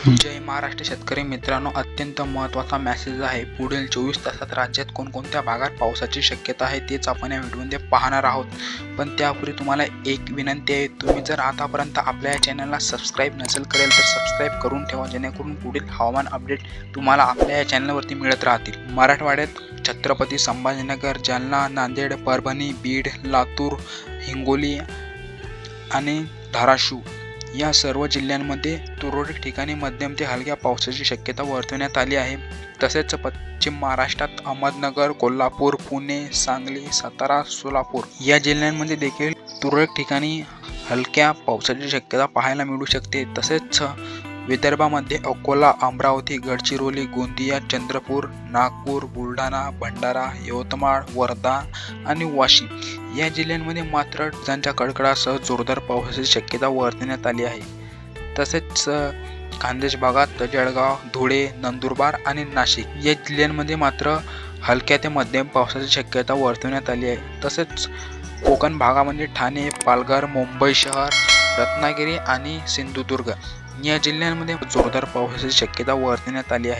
जय महाराष्ट्र शेतकरी मित्रांनो अत्यंत महत्त्वाचा मेसेज आहे. पुढील चोवीस तासात राज्यात कोणकोणत्या भागात पावसाची शक्यता आहे तेच आपण या व्हिडिओमध्ये पाहणार आहोत. पण त्यापूर्वी तुम्हाला एक विनंती आहे तुम्ही जर आतापर्यंत आपल्या या चॅनलला सबस्क्राईब नसेल करेल तर सबस्क्राईब करून ठेवा जेणेकरून पुढील हवामान अपडेट तुम्हाला आपल्या या चॅनलवरती मिळत राहतील. मराठवाड्यात छत्रपती संभाजीनगर जालना नांदेड परभणी बीड लातूर हिंगोली आणि धाराशिव या सर्व जिल्ह्यांमध्ये तुरळक ठिकाणी मध्यम ते हलक्या पावसाची शक्यता वर्तवण्यात आली आहे. तसेच पश्चिम महाराष्ट्रात अहमदनगर कोल्हापूर पुणे सांगली सातारा सोलापूर या जिल्ह्यांमध्ये देखील तुरळक ठिकाणी हलक्या पावसाची शक्यता पाहायला मिळू शकते. तसेच विदर्भामध्ये अकोला अमरावती गडचिरोली गोंदिया चंद्रपूर नागपूर बुलढाणा भंडारा यवतमाळ वर्धा आणि वाशिम या जिल्ह्यांमध्ये मात्र विजांच्या कडकडासह जोरदार पावसाची शक्यता वर्तवण्यात आली आहे. तसेच खानदेश भागात जळगाव धुळे नंदुरबार आणि नाशिक या जिल्ह्यांमध्ये मात्र हलक्या ते मध्यम पावसाची शक्यता वर्तवण्यात आली आहे. तसेच कोकण भागामध्ये ठाणे पालघर मुंबई शहर रत्नागिरी आणि सिंधुदुर्ग या जिल्ह्यांमध्ये जोरदार पावसाची शक्यता वर्तवण्यात आली आहे.